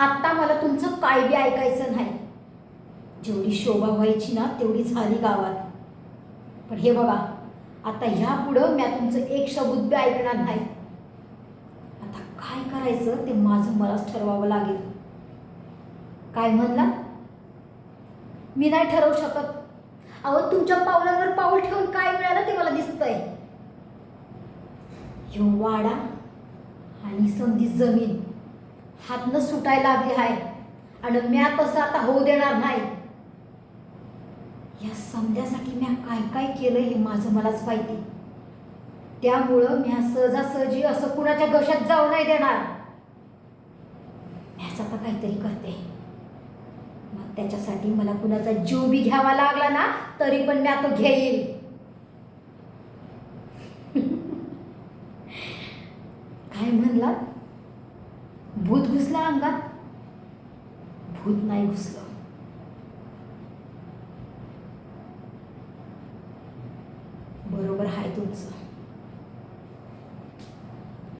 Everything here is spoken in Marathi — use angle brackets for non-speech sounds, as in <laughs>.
आत्ता मला तुमचं काय बी ऐकायचं नाही. जेवढी शोभा व्हायची ना तेवढी झाली गावात. पण हे बघा आता ह्या पुढं मी तुमचं एक शब्द बी ऐकणार नाही. आता काय करायचं ते माझं मलाच ठरवावं लागेल. काय म्हणला? मी नाही ठरवू शकत. अहो तुमच्या पावलांवर पाऊल ठेवून काय मिळालं ते मला दिसतंय. ह्यो वाडा आणि संधी जमीन. हातनं सुटायला लागली आहे. आणि म्या तसं आता होऊ देणार नाही. या समजासाठी म्या काय काय केलं हे माझं मलाच माहिती. त्यामुळं म्या सहजासहजी असं कुणाच्या घशात जाऊ नाही देणार. म्याच आता काहीतरी करते. मग त्याच्यासाठी मला कुणाचा जीव बी घ्यावा लागला ना तरी पण म्या तो घेईल. <laughs> काय म्हणला भूत घुसला अंगात. भूत नाही घुसलं. बरोबर आहे तुमचं.